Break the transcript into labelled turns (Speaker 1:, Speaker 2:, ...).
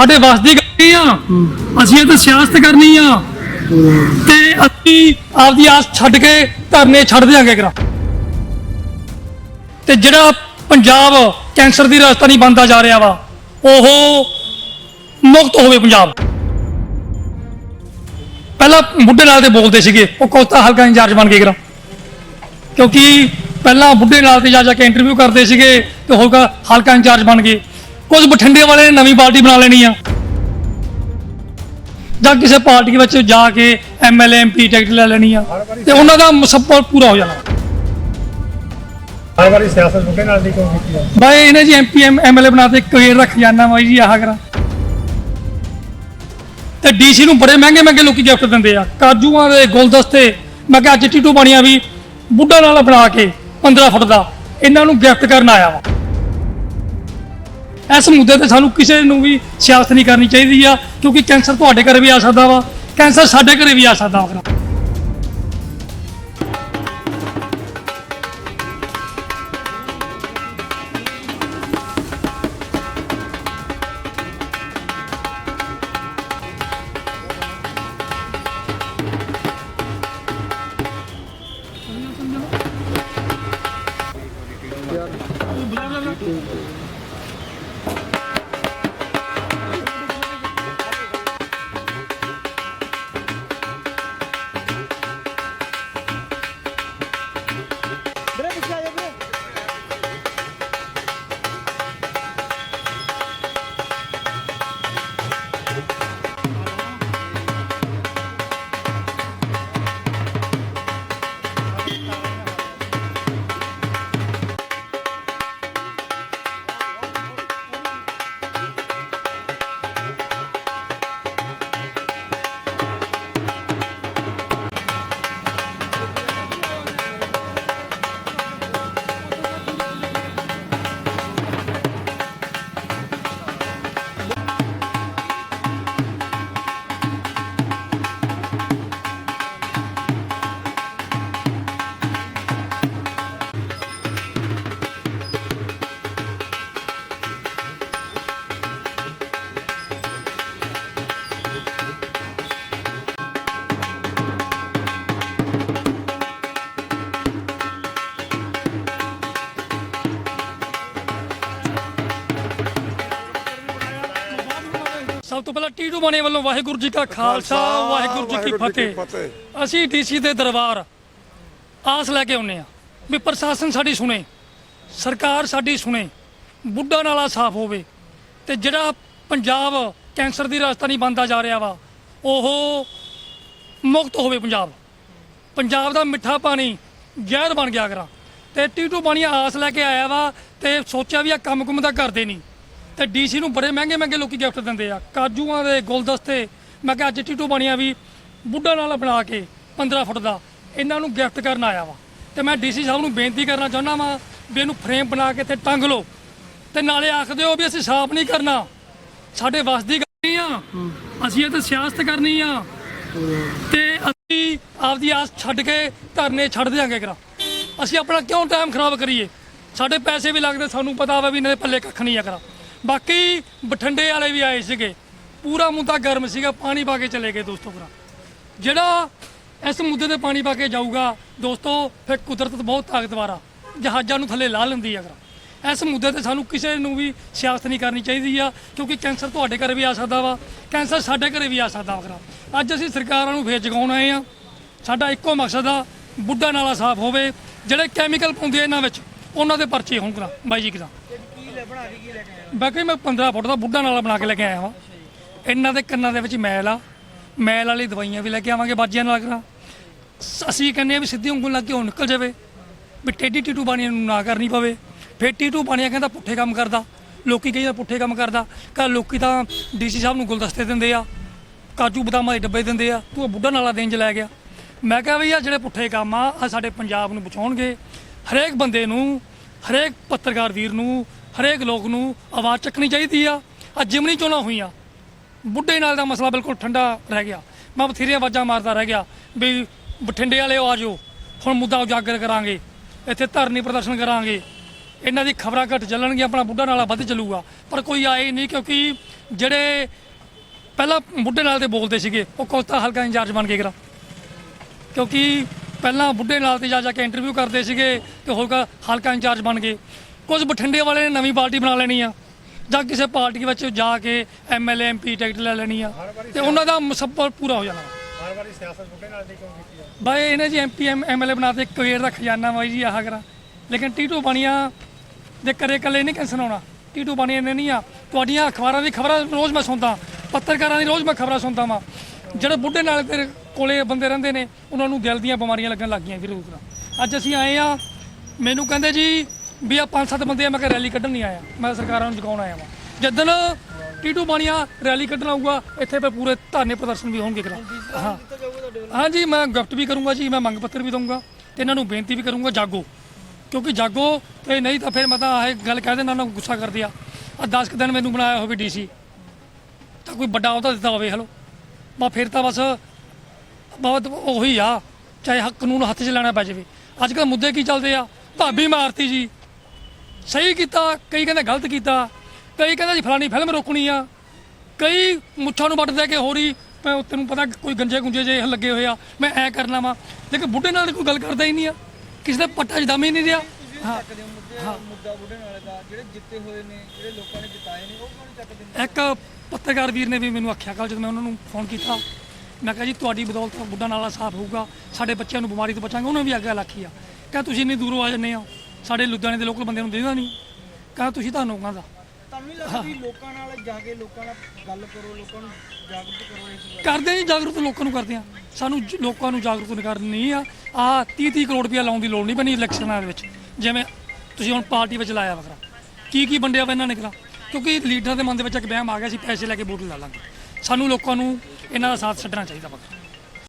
Speaker 1: ਸਾਡੇ ਵੱਸ ਦੀ ਗੱਲ ਨਹੀਂ ਆ। ਅਸੀਂ ਇਹ ਤਾਂ ਸਿਆਸਤ ਕਰਨੀ ਆ। ਤੇ ਅਸੀਂ ਆਪਦੀ ਆਸ ਛੱਡ ਕੇ ਧਰਨੇ ਛੱਡ ਦਿਆਂਗੇ ਕਰਾ ਤੇ ਜਿਹੜਾ ਪੰਜਾਬ ਕੈਂਸਰ ਦੀ ਰਾਜਧਾਨੀ ਬਣਦਾ ਜਾ ਰਿਹਾ ਵਾ, ਉਹ ਮੁਕਤ ਹੋਵੇ ਪੰਜਾਬ। ਪਹਿਲਾਂ ਬੁੱਢੇ ਨਾਲ ਤੇ ਬੋਲਦੇ ਸੀਗੇ, ਉਹ ਕੋਤਾ ਹਲਕਾ ਇੰਚਾਰਜ ਬਣ ਗਏ ਕਰਾ ਕਿਉਂਕਿ ਪਹਿਲਾਂ ਬੁੱਢੇ ਨਾਲ ਤੇ ਜਾ ਜਾ ਕੇ ਇੰਟਰਵਿਊ ਕਰਦੇ ਸੀਗੇ, ਤੇ ਹੋਗਾ ਹਲਕਾ ਇੰਚਾਰਜ ਬਣ ਗਏ। ਕੁਝ ਬਠਿੰਡੇ ਵਾਲੇ ਨੇ ਨਵੀਂ ਪਾਰਟੀ ਬਣਾ ਲੈਣੀ ਆ। ਜਾਂ ਕਿਸੇ ਪਾਰਟੀ ਵਿੱਚ ਜਾ ਕੇ ਐਮਐਲਏ ਐਮਪੀ ਟਿਕਟ ਲੈ ਲੈਣੀ ਆ ਤੇ ਉਹਨਾਂ ਦਾ ਸਭ ਪੂਰਾ ਹੋ ਜਾਣਾ।
Speaker 2: ਹਰ ਵਾਰੀ ਸਿਆਸਤ ਬੁੱਢੇ ਨਾਲ ਦੀ ਕਿਉਂ ਕੀਤੀ ਹੈ
Speaker 1: ਬਾਈ ਇਹਨੇ ਜੀ ਐਮਪੀ ਐਮਐਲਏ ਬਣਾਤੇ ਕਰੀਅਰ ਦਾ ਖਜ਼ਾਨਾ ਬਾਈ ਜੀ ਆਹ ਕਰਾ। ਤੇ ਡੀਸੀ ਨੂੰ ਬੜੇ ਮਹਿੰਗੇ ਮਹਿੰਗੇ ਲੋਕੀ ਗਿਫਟ ਦਿੰਦੇ ਆ। ਕਾਜੂਆਂ ਦੇ ਗੁਲਦਸਤੇ ਮੈਂ ਕਿਹਾ ਅੱਜ ਟੀਟੂ ਬਣੀਆਂ ਵੀ ਬੁੱਢਾ ਨਾਲ ਬਣਾ ਕੇ 15 ਫੁੱਟ ਦਾ ਇਹਨਾਂ ਨੂੰ ਗਿਫਟ ਕਰਨ ਆਇਆ ਵਾ। ਇਸ ਮੁੱਦੇ ਤੇ ਸਾਨੂੰ ਕਿਸੇ ਨੂੰ ਵੀ ਸਿਆਸਤ ਨਹੀਂ ਕਰਨੀ ਚਾਹੀਦੀ ਆ, ਕਿਉਂਕਿ ਕੈਂਸਰ ਤੁਹਾਡੇ ਘਰੇ ਵੀ ਆ ਸਕਦਾ ਵਾ। ਕੈਂਸਰ ਸਾਡੇ ਘਰੇ ਵੀ ਆ ਸਕਦਾ ਵਾ। ਸਭ ਤੋਂ ਪਹਿਲਾਂ ਟੀਟੂ ਬਾਣੇ ਵੱਲੋਂ ਵਾਹਿਗੁਰੂ ਜੀ ਕਾ ਖਾਲਸਾ ਵਾਹਿਗੁਰੂ ਜੀ ਕੀ ਫਤਿਹ। ਅਸੀਂ ਡੀਸੀ ਦੇ ਦਰਬਾਰ ਆਸ ਲੈ ਕੇ ਆਉਨੇ ਆ ਵੀ ਪ੍ਰਸ਼ਾਸਨ ਸਾਡੀ ਸੁਣੇ ਸਰਕਾਰ ਸਾਡੀ ਸੁਣੇ ਬੁੱਢਾ ਨਾਲਾ ਸਾਫ਼ ਹੋਵੇ ਤੇ ਜਿਹੜਾ ਪੰਜਾਬ ਕੈਂਸਰ ਦੀ ਰਾਜਧਾਨੀ ਬਣਦਾ ਜਾ ਰਿਹਾ ਵਾ ਉਹ ਮੁਕਤ ਹੋਵੇ ਪੰਜਾਬ। ਪੰਜਾਬ ਦਾ ਮਿੱਠਾ ਪਾਣੀ ਜ਼ਹਿਰ ਬਣ ਗਿਆ ਕਰਾ। ਤੇ ਟੀਟੂ ਪਾਣੀ ਆਸ ਲੈ ਕੇ ਆਇਆ ਵਾ ਤੇ ਸੋਚਿਆ ਵੀ ਆ ਕੰਮ ਕੁਮ ਦਾ ਕਰਦੇ ਨਹੀਂ। ਤੇ ਡੀਸੀ ਨੂੰ ਬੜੇ ਮਹਿੰਗੇ ਮਹਿੰਗੇ ਲੋਕੀ ਗਿਫਟ ਦਿੰਦੇ ਆ। ਕਾਜੂਆਂ ਦੇ ਗੁਲਦਸਤੇ, ਮੈਂ ਕਿਹਾ ਅੱਜ ਟੀਟੂ ਬਣਿਆ ਵੀ ਬੁੱਢਾ ਨਾਲ ਬਣਾ ਕੇ 15 ਫੁੱਟ ਦਾ, ਇਹਨਾਂ ਨੂੰ ਗਿਫਟ ਕਰਨ ਆਇਆ ਵਾ। ਤੇ ਮੈਂ ਡੀਸੀ ਸਾਹਿਬ ਨੂੰ ਬੇਨਤੀ ਕਰਨਾ ਚਾਹੁੰਦਾ ਵਾਂ ਵੀ ਇਹਨੂੰ ਫਰੇਮ ਬਣਾ ਕੇ ਤੇ ਟੰਗ ਲਓ। ਤੇ ਨਾਲੇ ਆਖਦੇ ਹੋ ਵੀ ਅਸੀਂ ਸਾਫ਼ ਨਹੀਂ ਕਰਨਾ। ਸਾਡੇ ਵੱਸ ਦੀ ਗੱਲ ਆ। ਅਸੀਂ ਇਹ ਤਾਂ ਸਿਆਸਤ ਕਰਨੀ ਆ। ਤੇ ਅਸੀਂ ਆਪਦੀ ਆਸ ਛੱਡ ਕੇ ਧਰਨੇ ਛੱਡ ਦਿਆਂਗੇ ਕਰਾ ਅਸੀਂ ਆਪਣਾ ਕਿਉਂ ਟਾਈਮ ਖਰਾਬ ਕਰੀਏ? ਸਾਡੇ ਪੈਸੇ ਵੀ ਲੱਗਦੇ, ਸਾਨੂੰ ਪਤਾ ਵਾ ਵੀ ਇਹਨਾਂ ਦੇ ਪੱਲੇ ਕੱਖ ਨਹੀਂ ਆ ਕਰਾ ਬਾਕੀ ਬਠਿੰਡੇ ਵਾਲੇ ਵੀ ਆਏ ਸੀਗੇ। ਪੂਰਾ ਮੁੱਦਾ ਗਰਮ ਸੀਗਾ, ਪਾਣੀ ਪਾ ਕੇ ਚਲੇ ਗਏ ਦੋਸਤੋ ਕਰਾ ਜਿਹੜਾ ਇਸ ਮੁੱਦੇ ਤੇ ਪਾਣੀ ਪਾ ਕੇ ਜਾਊਗਾ, ਦੋਸਤੋ, ਫਿਰ ਕੁਦਰਤ ਬਹੁਤ ਤਾਕਤਵਰ ਆ। ਜਹਾਜ਼ਾਂ ਨੂੰ ਥੱਲੇ ਲਾ ਲੈਂਦੀ ਆ ਅਗਰ ਇਸ ਮੁੱਦੇ ਤੇ ਸਾਨੂੰ ਕਿਸੇ ਨੂੰ ਵੀ ਸਿਆਸਤ ਨਹੀਂ ਕਰਨੀ ਚਾਹੀਦੀ ਆ, ਕਿਉਂਕਿ ਕੈਂਸਰ ਤੁਹਾਡੇ ਘਰੇ ਵੀ ਆ ਸਕਦਾ ਵਾ, ਕੈਂਸਰ ਸਾਡੇ ਘਰੇ ਵੀ ਆ ਸਕਦਾ ਵਾ ਅੱਜ ਅਸੀਂ ਸਰਕਾਰਾਂ ਨੂੰ ਫੇਰ ਜਗਾਉਣ ਆਏ ਆ। ਸਾਡਾ ਇੱਕੋ ਮਕਸਦ ਆ, ਬੁੱਢਾ ਨਾਲਾ ਸਾਫ਼ ਹੋਵੇ। ਜਿਹੜੇ ਕੈਮੀਕਲ ਪਾਉਂਦੇ ਇਹਨਾਂ ਵਿੱਚ ਉਹਨਾਂ ਦੇ ਪਰਚੇ ਹੋਣ ਕਰਾ, ਬਾਈ ਜੀ ਕਰਾ ਬਾਕੀ ਮੈਂ 15 ਫੁੱਟ ਦਾ ਬੁੱਢਾ ਨਾਲਾ ਬਣਾ ਕੇ ਲੈ ਕੇ ਆਇਆ ਹਾਂ ਇਹਨਾਂ ਦੇ ਕੰਨਾਂ ਦੇ ਵਿੱਚ ਮੈਲ ਆ। ਮੈਲ ਵਾਲੀ ਦਵਾਈਆਂ ਵੀ ਲੈ ਕੇ ਆਵਾਂਗੇ, ਬਾਜੀਆਂ ਨਾਲ ਕਰਾ। ਅਸੀਂ ਕਹਿੰਦੇ ਆ ਵੀ ਸਿੱਧੀ ਉਂਗਲ ਲੱਗ ਕੇ ਉਹ ਨਿਕਲ ਜਾਵੇ, ਵੀ ਟੇਢੀ ਟੀਟੂ ਬਾਣੀਆਂ ਨੂੰ ਨਾ ਕਰਨੀ ਪਵੇ। ਫਿਰ ਟੀਟੂ ਬਾਣੀਆਂ ਕਹਿੰਦਾ ਪੁੱਠੇ ਕੰਮ ਕਰਦਾ। ਲੋਕੀ ਕਹੀਦਾ ਪੁੱਠੇ ਕੰਮ ਕਰਦਾ। ਕਾ ਲੋਕੀ ਤਾਂ ਡੀਸੀ ਸਾਹਿਬ ਨੂੰ ਗੁਲਦਸਤੇ ਦਿੰਦੇ ਆ, ਕਾਜੂ ਬਦਾਮਾਂ ਦੇ ਡੱਬੇ ਦਿੰਦੇ ਆ, ਤੂੰ ਉਹ ਬੁੱਢਾ ਨਾਲਾ ਦੇਣ ਚ ਲੈ ਗਿਆ। ਮੈਂ ਕਿਹਾ ਵੀ ਆ ਜਿਹੜੇ ਪੁੱਠੇ ਕੰਮ ਆ ਆ ਸਾਡੇ ਪੰਜਾਬ ਨੂੰ ਬਚਾਉਣਗੇ। ਹਰੇਕ ਬੰਦੇ ਨੂੰ, ਹਰੇਕ ਪੱਤਰਕਾਰ ਵੀਰ ਨੂੰ, ਹਰੇਕ ਲੋਕ ਨੂੰ ਆਵਾਜ਼ ਚੱਕਣੀ ਚਾਹੀਦੀ ਆ। ਅੱਜ ਜਿਮਨੀ ਚੋਣਾਂ ਹੋਈਆਂ। ਬੁੱਢੇ ਨਾਲ ਦਾ ਮਸਲਾ ਬਿਲਕੁਲ ਠੰਡਾ ਰਹਿ ਗਿਆ। ਮੈਂ ਬਥੇਰੀਆਂ ਆਵਾਜ਼ਾਂ ਮਾਰਦਾ ਰਹਿ ਗਿਆ ਵੀ ਬਠਿੰਡੇ ਵਾਲੇ ਆ ਜਾਓ, ਹੁਣ ਮੁੱਦਾ ਉਜਾਗਰ ਕਰਾਂਗੇ। ਇੱਥੇ ਧਰਨੀ ਪ੍ਰਦਰਸ਼ਨ ਕਰਾਂਗੇ। ਇਹਨਾਂ ਦੀ ਖਬਰਾਂ ਘੱਟ ਚੱਲਣਗੀਆਂ, ਆਪਣਾ ਬੁੱਢਾ ਨਾਲਾ ਵੱਧ ਚੱਲੂਗਾ। ਪਰ ਕੋਈ ਆਏ ਨਹੀਂ ਕਿਉਂਕਿ ਜਿਹੜੇ ਪਹਿਲਾਂ ਬੁੱਢੇ ਨਾਲ ਤੇ ਬੋਲਦੇ ਸੀਗੇ, ਉਹ ਕੋਸਤਾ ਹਲਕਾ ਇੰਚਾਰਜ ਬਣ ਗਏ ਕਰਾ। ਕਿਉਂਕਿ ਪਹਿਲਾਂ ਬੁੱਢੇ ਨਾਲ ਤੇ ਜਾ ਜਾ ਕੇ ਇੰਟਰਵਿਊ ਕਰਦੇ ਸੀਗੇ ਤੇ ਹੋਗਾ ਹਲਕਾ ਇੰਚਾਰਜ ਬਣ ਗਏ। ਕੁਝ ਬਠਿੰਡੇ ਵਾਲੇ ਨੇ ਨਵੀਂ ਪਾਰਟੀ ਬਣਾ ਲੈਣੀ ਆ ਜਾਂ ਕਿਸੇ ਪਾਰਟੀ ਵਿੱਚ ਜਾ ਕੇ ਐਮਐਲਏ ਐਮਪੀ ਟਿਕਟ ਲੈ ਲੈਣੀ ਆ ਤੇ ਉਹਨਾਂ ਦਾ ਮੁਸੱਬਲ ਪੂਰਾ ਹੋ ਜਾਣਾ।
Speaker 2: ਹਰ ਵਾਰੀ ਸਿਆਸਤ ਬੁੱਢੇ ਨਾਲ ਦੀ ਕਿਉਂ ਕੀਤੀ ਜਾਂਦੀ
Speaker 1: ਬਾਈ ਇਹਨੇ ਜੀ ਐਮਪੀ ਐਮਐਲਏ ਬਣਾਤੇ ਕਵੇਰ ਦਾ ਖਜ਼ਾਨਾ ਬਾਈ ਜੀ ਆਹ ਕਰਾਂ। ਲੇਕਿਨ ਟੀਟੂ ਬਣੀਆਂ ਦੇ ਕਰੇ ਕੱਲੇ ਨਹੀਂ ਕੈਂਸਰ ਆਉਣਾ ਟੀਟੂ ਬਣੀਆਂ ਨੇ ਨਹੀਂ ਆ। ਤੁਹਾਡੀਆਂ ਅਖਬਾਰਾਂ ਦੀ ਖਬਰਾਂ ਰੋਜ਼ ਮੈਂ ਸੁਣਦਾ ਪੱਤਰਕਾਰਾਂ ਦੀ ਰੋਜ਼ ਮੈਂ ਖਬਰਾਂ ਸੁਣਦਾ ਵਾਂ। ਜਿਹੜੇ ਬੁੱਢੇ ਨਾਲ ਤੇਰੇ ਕੋਲੇ ਬੰਦੇ ਰਹਿੰਦੇ ਨੇ ਉਹਨਾਂ ਨੂੰ ਦਿਲ ਦੀਆਂ ਬਿਮਾਰੀਆਂ ਲੱਗਣ ਲੱਗ ਗਈਆਂ ਵੀਰ ਤਰ੍ਹਾਂ ਅੱਜ ਅਸੀਂ ਆਏ ਆ ਮੈਨੂੰ ਕਹਿੰਦੇ ਜੀ ਵੀ ਆ ਪੰਜ ਸੱਤ ਬੰਦੇ ਆ ਮੈਂ ਕਿਹਾ ਰੈਲੀ ਕੱਢਣ ਨਹੀਂ ਆਇਆ ਮੈਂ ਸਰਕਾਰਾਂ ਨੂੰ ਜਗਾਉਣ ਆਇਆ ਵਾਂ। ਜਿੱਦਣ ਟੀਟੂ ਬਾਣੀਆਂ ਰੈਲੀ ਕੱਢਣ ਆਊਗਾ ਇੱਥੇ ਫਿਰ ਪੂਰੇ ਧਰਨੇ ਪ੍ਰਦਰਸ਼ਨ ਵੀ ਹੋਣਗੇ ਕਰਾਂ ਹਾਂ। ਹਾਂਜੀ ਮੈਂ ਗਿਫਟ ਵੀ ਕਰੂੰਗਾ ਜੀ ਮੈਂ ਮੰਗ ਪੱਤਰ ਵੀ ਦਊਂਗਾ ਤੇ ਇਹਨਾਂ ਨੂੰ ਬੇਨਤੀ ਵੀ ਕਰੂੰਗਾ ਜਾਗੋ। ਕਿਉਂਕਿ ਜਾਗੋ ਤੇ ਨਹੀਂ ਤਾਂ ਫਿਰ ਮੈਂ ਤਾਂ ਇਹ ਗੱਲ ਕਹਿ ਦੇਣਾ ਉਹਨਾਂ ਨੂੰ ਗੁੱਸਾ ਕਰਦੇ ਆ। ਆ 10 ਕੁ ਦਿਨ ਮੈਨੂੰ ਬਣਾਇਆ ਹੋਵੇ ਡੀਸੀ। ਤਾਂ ਕੋਈ ਵੱਡਾ ਅਹੁਦਾ ਦਿੱਤਾ ਹੋਵੇ ਹਲੋ। ਬਾ ਫਿਰ ਤਾਂ ਬਸ ਬਹੁਤ ਉਹੀ ਆ ਚਾਹੇ ਹੱਕ ਕਾਨੂੰਨ ਹੱਥ 'ਚ ਲੈਣਾ ਪੈ ਜਾਵੇ। ਅੱਜ ਕੱਲ੍ਹ ਮੁੱਦੇ ਕੀ ਚੱਲਦੇ ਆ? ਭਾਬੀ ਮਾਰਤੀ ਜੀ। ਸਹੀ ਕੀਤਾ ਕਈ ਕਹਿੰਦੇ ਗਲਤ ਕੀਤਾ। ਕਈ ਕਹਿੰਦੇ ਜੀ ਫਲਾਨੀ ਫਿਲਮ ਰੋਕਣੀ ਆ। ਕਈ ਮੁੱਛਾਂ ਨੂੰ ਵੱਟ ਦੇ ਕੇ ਹੋਰੀ ਮੈਂ ਤੈਨੂੰ ਪਤਾ ਕੋਈ ਗੰਜੇ ਗੁੰਜੇ ਜੇ ਲੱਗੇ ਹੋਏ ਆ ਮੈਂ ਐ ਕਰਨਾ ਵਾ। ਲੇਕਿਨ ਬੁੱਢੇ ਨਾਲ ਕੋਈ ਗੱਲ ਕਰਦਾ ਹੀ ਨਹੀਂ ਆ। ਕਿਸੇ ਦੇ ਪੱਟਾ 'ਚ ਦਮ ਹੀ ਨਹੀਂ ਰਿਹਾ। ਹਾਂ
Speaker 3: ਚੱਕਦੇ ਹੋ ਮੁੱਦੇ ਮੁੱਦਾ ਬੁੱਢੇ ਨਾਲੇ ਦਾ ਜਿਹੜੇ ਜਿੱਤੇ ਹੋਏ ਨੇ ਜਿਹੜੇ ਲੋਕਾਂ ਨੇ ਜਿਤਾਏ ਨੇ ਉਹ ਕਿਉਂ ਨਹੀਂ ਚੱਕਦੇ ਨੇ?
Speaker 1: ਇੱਕ ਪੱਤਰਕਾਰ ਵੀਰ ਨੇ ਵੀ ਮੈਨੂੰ ਆਖਿਆ ਕੱਲ ਜਦੋਂ ਮੈਂ ਉਹਨਾਂ ਨੂੰ ਫੋਨ ਕੀਤਾ। ਮੈਂ ਕਿਹਾ ਜੀ ਤੁਹਾਡੀ ਬਦੌਲਤ ਬੁੱਢਾ ਨਾਲਾ ਸਾਫ਼ ਹੋਊਗਾ ਸਾਡੇ ਬੱਚਿਆਂ ਨੂੰ ਬਿਮਾਰੀ ਤੋਂ ਬਚਾਂਗੇ ਉਹਨਾਂ ਵੀ ਅੱਗੇ ਆਖੀ ਆ। ਕਹਿੰਦਾ ਤੁਸੀਂ ਇੰਨੀ ਦੂਰੋਂ ਆ ਜੰਨੇ ਆ ਸਾਡੇ ਲੁਧਿਆਣੇ ਦੇ ਲੋਕਲ ਬੰਦੇ ਨੂੰ ਦੇਦਾ ਨਹੀਂ। ਕਹਿੰਦਾ ਤੁਸੀਂ ਤੁਹਾਨੂੰ ਕਹਿੰਦਾ
Speaker 3: ਤੁਹਾਨੂੰ ਨਹੀਂ ਲੱਗਦਾ ਵੀ ਲੋਕਾਂ ਨਾਲ ਜਾ ਕੇ ਲੋਕਾਂ ਨਾਲ ਗੱਲ ਕਰੋ ਲੋਕਾਂ ਨੂੰ ਜਾਗਰੂਕ ਕਰੋ ਇਸ ਬਾਰੇ
Speaker 1: ਕਰਦੇ ਨਹੀਂ ਜਾਗਰੂਕ ਲੋਕਾਂ ਨੂੰ ਕਰਦੇ ਆ। ਸਾਨੂੰ ਜ- ਲੋਕਾਂ ਨੂੰ ਜਾਗਰੂਕ ਕਰਨੀ ਆ। ਆ 30 30 ਕਰੋੜ ਰੁਪਇਆ ਲਾਉਣ ਦੀ ਲੋੜ ਨਹੀਂ ਬਣੀ ਇਲੈਕਸ਼ਨਾਂ ਦੇ ਵਿੱਚ। ਜਿਵੇਂ ਤੁਸੀਂ ਹੁਣ ਪਾਰਟੀ ਵਿੱਚ ਲਾਇਆ ਵਖਰਾ ਕੀ ਕੀ ਵੰਡਿਆ ਵਾ ਇਹਨਾਂ ਨੇ ਕਰਾ ਕਿਉਂਕਿ ਲੀਡਰ ਦੇ ਮਨ ਦੇ ਵਿੱਚ ਇੱਕ ਵਹਿਮ ਆ ਗਿਆ ਸੀ ਪੈਸੇ ਲੈ ਕੇ ਵੋਟ ਲਾ ਲਾਂਗੇ। ਸਾਨੂੰ ਲੋਕਾਂ ਨੂੰ ਇਹਨਾਂ ਦਾ ਸਾਥ ਛੱਡਣਾ ਚਾਹੀਦਾ ਵਖਰਾ